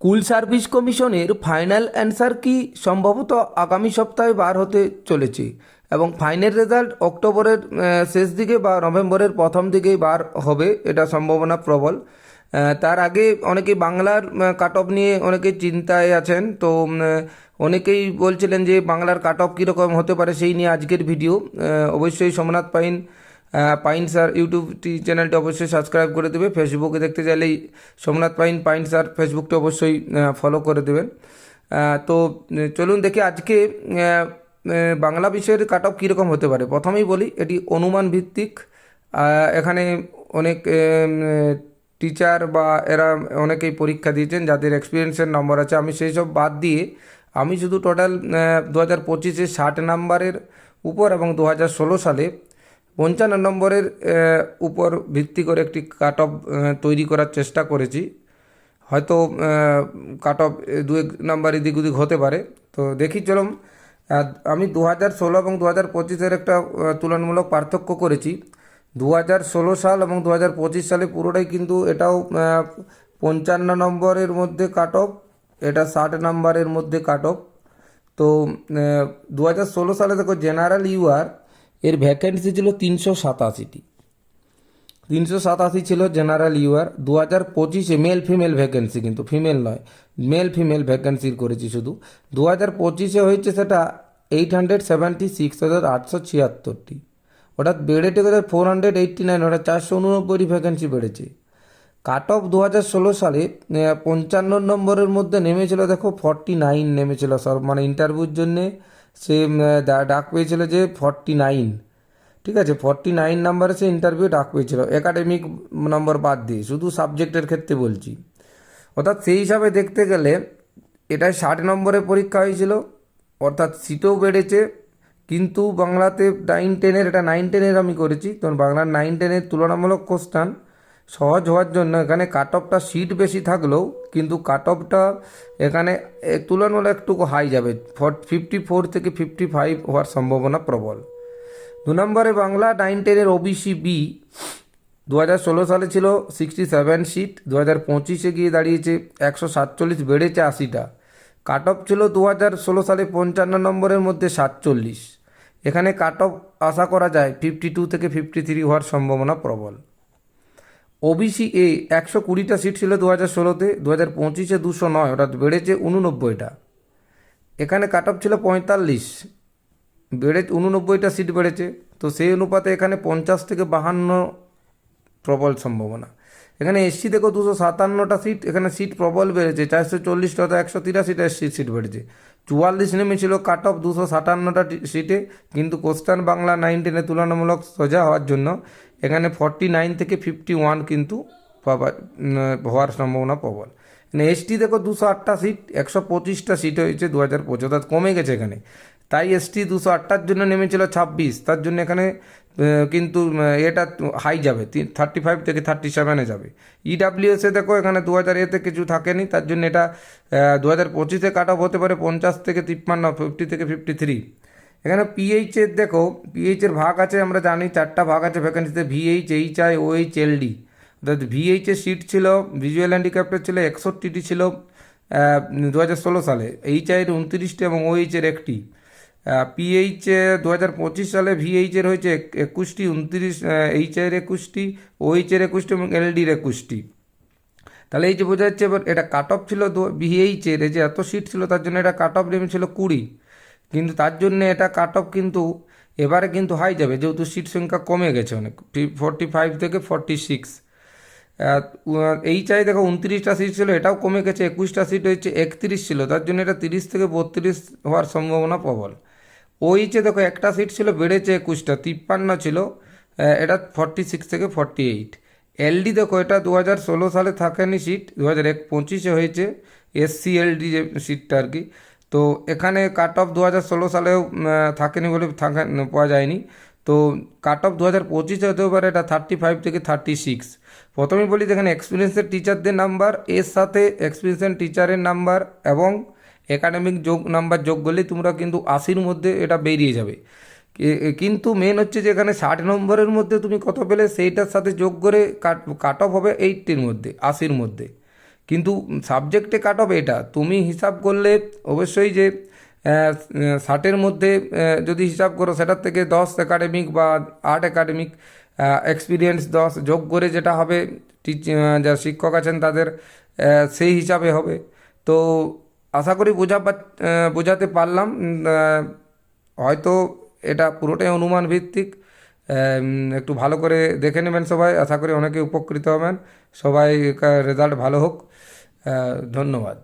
School service কমিশনের final answer কি সম্ভবত আগামী সপ্তাহে বার হতে চলেছে এবং ফাইনাল রেজাল্ট অক্টোবরের শেষ দিকে বা নভেম্বরের প্রথম দিকেই বার হবে এটা সম্ভাবনা প্রবল। তার আগে অনেকে বাংলার কাট অফ নিয়ে অনেকে চিন্তায় আছেন। তো অনেকেই বলছিলেন যে বাংলার কাট অফ কীরকম হতে পারে সেই নিয়ে আজকের ভিডিও অবশ্যই সোমনাথ পাইন পাইন স্যার, ইউটিউব টি- চ্যানেলটি অবশ্যই সাবস্ক্রাইব করে দেবে। ফেসবুকে দেখতে চাইলেই সোমনাথ পাইন পাইন স্যার ফেসবুকটা অবশ্যই ফলো করে দেবেন। তো চলুন দেখি আজকে বাংলা বিষয়ের কাট অফ কীরকম হতে পারে। প্রথমেই বলি, এটি অনুমান ভিত্তিক। এখানে অনেক টিচার বা এরা অনেকেই পরীক্ষা দিয়েছেন, যাদের এক্সপিরিয়েন্সের নম্বর আছে। আমি সেই সব বাদ দিয়ে, আমি শুধু টোটাল দু হাজার পঁচিশে ষাট নাম্বারের উপর এবং দু হাজার ষোলো সালে পঞ্চান্ন নম্বরের উপর ভিত্তি করে একটি কাট অফ তৈরি করার চেষ্টা করেছি। হয়তো কাট অফ দু এক নাম্বার এদিক ওদিক হতে পারে। তো দেখি, চলুন। আমি দু হাজার ষোলো এবং দু হাজার পঁচিশের একটা তুলনামূলক পার্থক্য করেছি। দু হাজার ষোলো সাল এবং দু হাজার পঁচিশ সালে পুরোটাই কিন্তু এটাও পঞ্চান্ন নম্বরের মধ্যে কাট অফ এটা ষাট নম্বরের মধ্যে কাট অফ তো দু হাজার ষোলো সালে দেখো, জেনারেল ইউআর এর ভ্যাকেন্সি ছিল তিনশো সাতাশিটি। তিনশো সাতাশি ছিল জেনারেল ইউআর দু হাজার পঁচিশে মেল ফিমেল ভ্যাকেন্সি কিন্তু ফিমেল নয় মেল ফিমেল ভ্যাকেন্সির করেছি শুধু। দু হাজার পঁচিশে হয়েছে সেটা এইট হান্ড্রেড সেভেন্টি সিক্স হাজার আটশো ছিয়াত্তরটি অর্থাৎ বেড়েছে কোথায় ফোর হান্ড্রেড এইট্টি নাইন অর্থাৎ চারশো উননব্বইটি ভ্যাকেন্সি বেড়েছে। কাট অফ দু হাজার ষোলো সালে পঞ্চান্ন নম্বরের মধ্যে নেমেছিল, দেখো ফর্টি নাইন নেমেছিল সব মানে ইন্টারভিউর জন্যে। সে ডাক পেয়েছিল যে ফর্টি নাইন। ঠিক আছে, ফর্টি নাইন নাম্বারে সে ইন্টারভিউ ডাক পেয়েছিল। একাডেমিক নম্বর বাদ দিয়ে, শুধু সাবজেক্টের ক্ষেত্রে বলছি। অর্থাৎ সেই হিসাবে দেখতে গেলে এটায় ষাট নম্বরে পরীক্ষা হয়েছিল। অর্থাৎ সিটও বেড়েছে, কিন্তু বাংলাতে নাইন টেনের এটা নাইন টেনের আমি করেছি। তখন বাংলার নাইন টেনের তুলনামূলক কোশ্চান সহজ হওয়ার জন্য এখানে কাট অফটা সিট বেশি থাকলেও কিন্তু কাট অফটা এখানে তুলনামূলক একটু হাই যাবে। ফিফটি ফোর থেকে ফিফটি ফাইভ হওয়ার সম্ভাবনা প্রবল। দু নম্বরে বাংলা নাইন টেনের ওবিসি বি দু হাজার ষোলো সালে ছিল সিক্সটি সেভেন সিট দু হাজার পঁচিশে গিয়ে দাঁড়িয়েছে একশো সাতচল্লিশ, বেড়েছে আশিটা। কাট অফ ছিল দু হাজার ষোলো সালে পঞ্চান্ন নম্বরের মধ্যে সাতচল্লিশ। এখানে কাট অফ আশা করা যায় ফিফটি টু থেকে ফিফটি থ্রি হওয়ার সম্ভাবনা প্রবল। ওবিসি এ একশো কুড়িটা সিট ছিল দু হাজার ষোলোতে দু হাজার পঁচিশে দুশো নয়, অর্থাৎ বেড়েছে উননব্বইটা এখানে কাট অফ ছিল পঁয়তাল্লিশ। বেড়ে উননব্বইটা সিট বেড়েছে, তো সেই অনুপাতে এখানে পঞ্চাশ থেকে বাহান্ন প্রবল সম্ভাবনা। এখানে এসসি দেখো, দুশো সাতান্নটা সিট এখানে সিট প্রবল বেড়েছে, চারশো চল্লিশটা অর্থাৎ একশো তিরাশিটা এসসি সিট বেড়েছে। চুয়াল্লিশ নেমেছিল কাট অফ দুশো সাতান্নটা সিটে কিন্তু কোস্টান বাংলা নাইন টেনে তুলনামূলক সোজা হওয়ার জন্য এখানে ফর্টি নাইন থেকে ফিফটি ওয়ান কিন্তু হওয়ার সম্ভাবনা প্রবল। মানে এসটি দেখো, দুশো আটটা সিট একশো পঁচিশটা সিট হয়েছে দু হাজার পঁচিশ কমে গেছে এখানে। তাই এসটি দুশো আটটার জন্য নেমেছিল ছাব্বিশ। তার জন্য এখানে কিন্তু এটা হাই যাবে। থার্টি ফাইভ থেকে থার্টি সেভেনে যাবে। ইডাব্লিউএসে দেখো, এখানে দু হাজার এতে কিছু থাকেনি। তার জন্য এটা দু হাজার পঁচিশে কাট অফ হতে পারে পঞ্চাশ থেকে তিপ্পান্ন ফিফটি থেকে ফিফটি থ্রি এখানে পিএইচ এর দেখো পিএইচ এর ভাগ আছে, আমরা জানি চারটা ভাগ আছে ভ্যাকেন্সিতে VH H I O H L D অর্থাৎ ভিএইচ এর সিট ছিল ভিজুয়াল হ্যান্ডিক্যাপ্টের ছিল, একষট্টিটি ছিল দু হাজার ষোলো সালে। এইচ আই এর উনত্রিশটি এবং ওএইচ এর একটি। পিএইচ দু হাজার পঁচিশ সালে ভিএইচ এর হয়েছে একুশটি, উনত্রিশ এইচ এর একুশটি ওএইচ এর একুশটি এবং এলডির একুশটি। তাহলে এই যে বোঝা যাচ্ছে, এবার এটা কাট অফ ছিল এই যে এত সিট ছিল, তার জন্য এটা কাট অফ নেমেছিল কুড়ি। কিন্তু তার জন্য এটা কাট অফ কিন্তু এবারে কিন্তু হাই যাবে, যেহেতু সিট সংখ্যা কমে গেছে অনেক ফোরটি ফাইভ থেকে ফর্টি সিক্স এই চাই দেখো, উনত্রিশটা সিট ছিল, এটাও কমে গেছে, একুশটা সিট হয়েছে, একত্রিশ ছিল, তার জন্য এটা তিরিশ থেকে বত্রিশ হওয়ার সম্ভাবনা প্রবল। ওইচে দেখো, একটা সিট ছিল, বেড়েছে একুশটা, তিপ্পান্ন ছিল এটা ফর্টি সিক্স থেকে ফর্টি এইট এলডি দেখো, এটা দু হাজার ষোলো সালে থাকেনি সিট দু হাজার এক, পঁচিশে হয়েছে এসসি এলডি যে সিটটা আর কি। তো এখানে কাট অফ দু হাজার ষোলো সালেও থাকেনি বলে থাকা, পাওয়া যায়নি। তো কাট অফ দু হাজার পঁচিশে হতেও পারে, এটা থার্টি ফাইভ থেকে থার্টি সিক্স প্রথমেই বলি, দেখেন এক্সপিরিয়েন্সের টিচারদের নাম্বার এর সাথে এক্সপিরিয়েন্সের টিচারের নাম্বার এবং একাডেমিক যোগ নাম্বার যোগ করলে তোমরা কিন্তু আশির মধ্যে এটা বেরিয়ে যাবে। কিন্তু মেন হচ্ছে যে এখানে ষাট নম্বরের মধ্যে তুমি কত পেলে সেইটার সাথে যোগ করে কাট কাট অফ হবে এইটটির মধ্যে, আশির মধ্যে। কিন্তু সাবজেক্টে কাট অফ এটা, তুমি হিসাব করলে অবশ্যই যে ষাটের মধ্যে যদি হিসাব করো সেটার থেকে দশ একাডেমিক বা আট একাডেমিক এক্সপিরিয়েন্স দশ যোগ করে যেটা হবে টিচ যা শিক্ষক আছেন তাদের সেই হিসাবে হবে। তো আশা করি বোঝা বোঝাতে পারলাম হয়তো এটা পুরোটাই অনুমান ভিত্তিক একটু ভালো করে দেখে নেবেন সবাই, আশা করি অনেকে উপকৃত হবেন, সবাই রেজাল্ট ভালো হোক ধন্যবাদ।